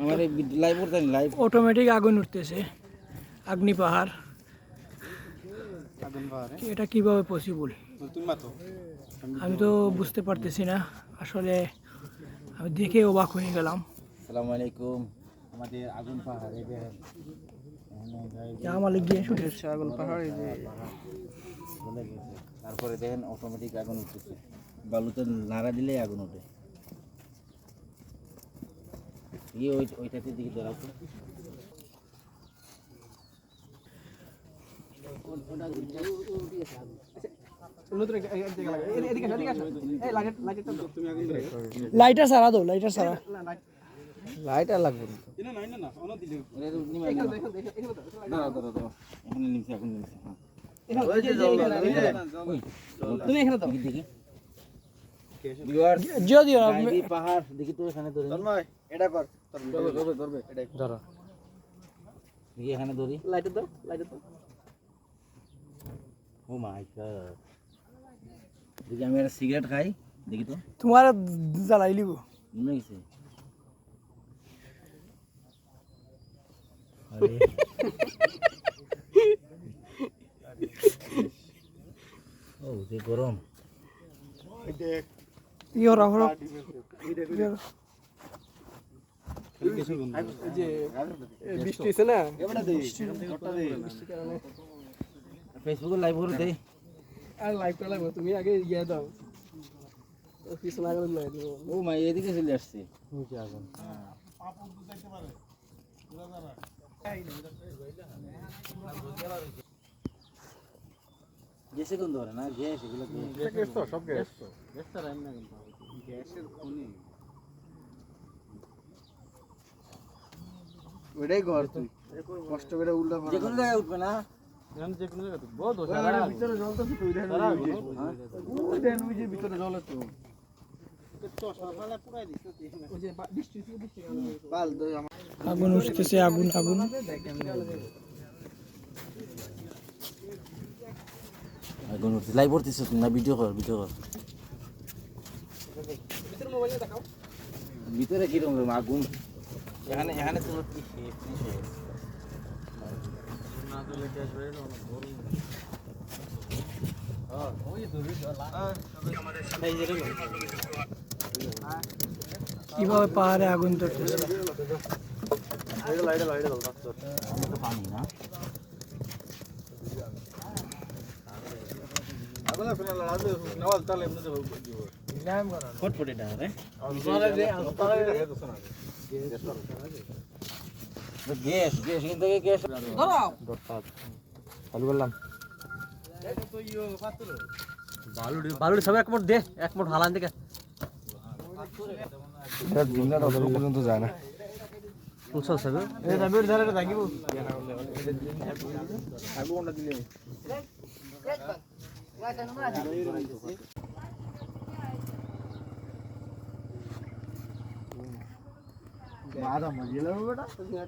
আমার এই live live automatic আগুন উঠতেছে। আগ্নি পাহাড়। এটা কীভাবে পসিবল আমি তো বুঝতে পারতেছি না। আসলে আমি দেখে অবাক হয়ে গেলাম। আসসালামু আলাইকুম। আমাদের আগুন পাহাড় আমার গিয়ে শুটে আগুন পাহাড় এই যে তারপরে দেখেন অটোমেটিক আগুন উঠতেছে। বালুতে নাড়া দিলেই আগুন ওঠে। এই ওই ওইটাতে দিকে ধরাও তো লাইটার সারা দাও। লাইটার সারা লাইটার লাগবে তুমি এখানে দাও। দেখি। জিও দিও গাইবি পাহাড় দেখি তো এখানে ধরে এটা কর ধরবে ধরবে ধরবে ধরো দেখি এখানে ধরি লাইটার দাও লাইটার দাও ও মাই গড দেখি আমি একটা সিগারেট খাই দেখি তো তোমার জ্বালাই লিব মনে গেছে আরে ও যে গরম ইয়ে হরা হরা বৃষ্টি হইছে না? ফেসবুকে লাইভ করে দেই। আর লাইভ করা লাগবে তুমি আগে ইয়ে দাও। ও পিছনে আগে লয়ে দিব। ও মা এদিকে চলে আসছে। গেছে কোন ধরে না? গ্যাস এগুলো গ্যাস তো সব গ্যাস রান্না না কিন্তু গ্যাসের খনি। ওইটাই কর তুই। কষ্ট করে উল্টা যে কোনো জায়গায় উঠবে না? যে কোনো জায়গায় বহুত ভিতরে জল তো তুই দেখেন ওই দেন ওই যে ভিতরে জল আগুন উঠতেছে আগুন আগুন। আগুন উঠছে লাইভ করতেছ তুমি না ভিডিও কর ভিডিও কর। ভিতরে মোবাইলে দেখাও কীরকম আগুন? এখানে এখানে তো কি কীভাবে পাহাড়ে আগুন ধরতেছে পানি না। গ্যাস গ্যাস কিন্তু গ্যাস বালুড়ি সব এক মোট দে এক মোট হালান থেকে পর্যন্ত যায় না উৎসব সবে এই রবির ধারে থাকিব મારા મજી લેવો બેટા?